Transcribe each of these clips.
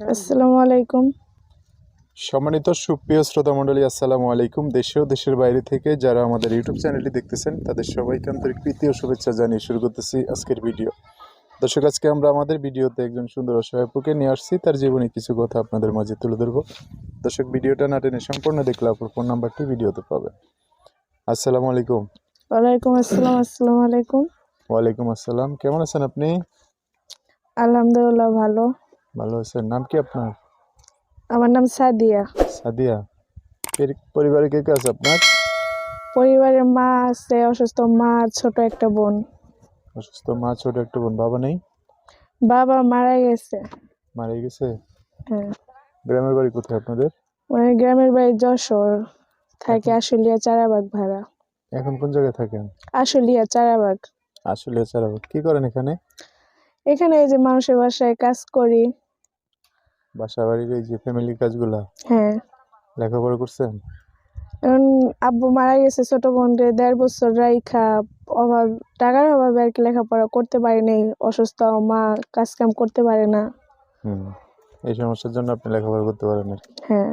আসসালামু আলাইকুম। সম্মানিত সুপ্রিয় শ্রোতা মণ্ডলী আসসালামু আলাইকুম। দেশে ও দেশের বাইরে থেকে যারা আমাদের ইউটিউব চ্যানেলটি দেখতেছেন তাদের সবাইকে আন্তরিক প্রীতি ও শুভেচ্ছা জানিয়ে শুরু করতেছি আজকের ভিডিও। দর্শক আজকে আমরা আমাদের ভিডিওতে একজন সুন্দর অসহায়পুকে নিয়ে আসছি। তার জীবনে কিছু কথা আপনাদের মাঝে তুলে ধরবো। দর্শক ভিডিওটা না টেনে সম্পূর্ণ দেখলে আপনার ফোন নাম্বারটি ভিডিওতে পাবেন। আসসালামু আলাইকুম। ওয়ালাইকুম আসসালাম আসসালামু আলাইকুম। ওয়ালাইকুম আসসালাম। কেমন আছেন আপনি? আলহামদুলিল্লাহ ভালো। ভালো আছেন। নাম কি আপনার? আমার নাম সাদিয়া। সাদিয়া। পরিবারে কে কে আছে আপনার? পরিবারের মা আছে অসুস্থ মা আর ছোট একটা বোন। অসুস্থ মা ছোট একটা বোন। বাবা নেই? বাবা মারা গেছে। মারা গেছে? হ্যাঁ। গ্রামের বাড়ি কোথায় আপনাদের? মানে গ্রামের বাড়ি যশোর। থাকে আশুলিয়া চারাবাগ ভাড়া। এখন কোন জায়গায় থাকেন? আশুলিয়া চারাবাগ। আসলে ছাড়া কি করেন এখানে? এখানে এই যে মানুষের বাসায় কাজ করি। বাসা বাড়ির এই যে ফ্যামিলি কাজগুলা হ্যাঁ। লেখাপড়া করছেন? এখন আব্বু মারা গেছে ছোট বোনরে দেড় বছর রাইখা অভাব টাকার অভাবে আর কি লেখাপড়া করতে পারি নাই অসুস্থ মা কাজ কাম করতে পারে না। হুম এই সমস্যার জন্য আপনি লেখাপড়া করতে পারেন কি। হ্যাঁ।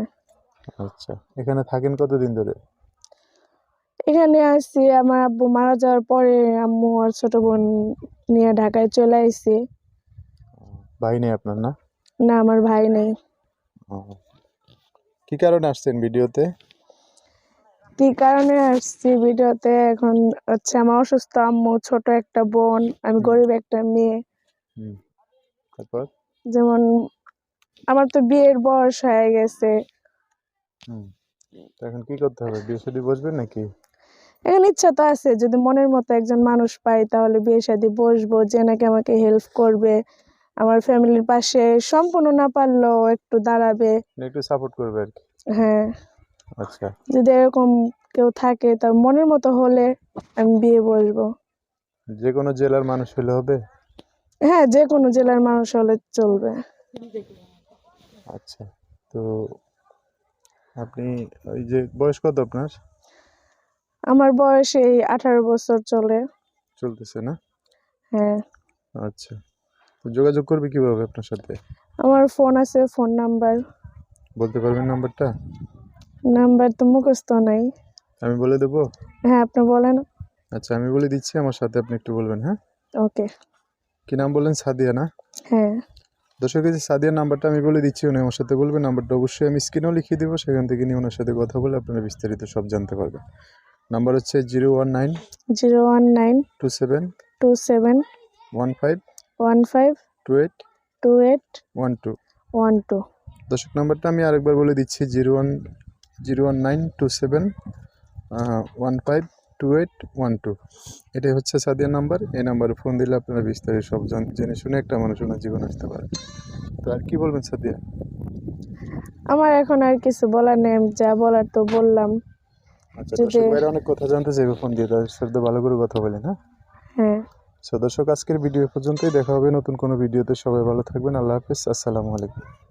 আচ্ছা এখানে থাকেন কতদিন ধরে? এখানে আসছি আমার আব্বু মারা যাওয়ার পরে আম্মু আর ছোট বোন নিয়ে ঢাকায় চলে আসছি ভাই নেই আপনার না? না আমার ভাই নেই। কি কারণে আসছেন ভিডিওতে? কি কারণে আসছি ভিডিওতে? এখন হচ্ছে আমার অসুস্থ আম্মু ছোট একটা বোন আমি গরিব একটা মেয়ে। তারপর? যেমন আমার তো বিয়ের বয়স হয়ে গেছে। এখন কি করতে হবে? বিয়ে শাদী বসবেন নাকি? এখন ইচ্ছা তো আছে যদি মনের মতো একজন মানুষ পাই তাহলে বিয়ে শাদী বসবো যে নাকি আমাকে হেল্প করবে। আমার ফ্যামিলির পাশে সম্পূর্ণ না পারলেও একটু দাঁড়াবে। মানে একটু সাপোর্ট করবে আর কি। হ্যাঁ। আচ্ছা। যদি এরকম কেউ থাকে তা মনের মতো হলে আমি বিয়ে বসবো। যে কোনো জেলার মানুষ হলে হবে? হ্যাঁ যে কোনো জেলার মানুষ হলে চলবে। আচ্ছা। তো আপনি ওই যে বয়স কত আপনার? আমার বয়স এই আঠারো বছর চলে। চলতেছে না? হ্যাঁ। আচ্ছা। যোগাযোগ করবে কীভাবে আপনার সাথে? আমার ফোন আছে ফোন নাম্বার। বলতে পারবেন নাম্বারটা? নাম্বার তো মুখস্থ নাই। আমি বলে দেবো? হ্যাঁ আপনি বলেন। আচ্ছা আমি বলে দিচ্ছি আমার সাথে আপনি একটু বলবেন হ্যাঁ? ওকে। কি নাম বললেন? সাদিয়া না? হ্যাঁ। দর্শক এই যে সাদিয়ার নাম্বারটা আমি বলে দিচ্ছি উনি আমার সাথে বলবেন। নাম্বারটা অবশ্যই আমি স্ক্রিনেও লিখিয়ে দেবো সেখান থেকে নিয়ে ওনার সাথে কথা বলে আপনারা বিস্তারিত সব জানতে পারবেন। নাম্বার হচ্ছে zero one nine zero one nine two seven two seven one five one five two eight two eight one two one two দর্শক নাম্বারটা আমি আরেকবার বলে দিচ্ছি zero one zero one nine two seven one five two eight one two এটাই হচ্ছে সাদিয়ার number. এই নাম্বারে ফোন দিলে আপনারা বিস্তারিত সব জান- শুনে একটা মানুষ ওনার জীবন আসতে পারে। তো আর কি বলবেন সাদিয়া? আমার এখন আর কিছু বলার নেই যা বলার তো বললাম। আচ্ছা অনেক কথা জানতে চাইবে ফোন দিয়ে তাদের সাথে ভালো করে কথা বলেন হ্যাঁ সো দর্শক, আজকের ভিডিও পর্যন্তই। দেখা হবে নতুন কোনো ভিডিওতে। সবাই ভালো থাকবেন। আল্লাহ হাফিজ। আসসালামু আলাইকুম।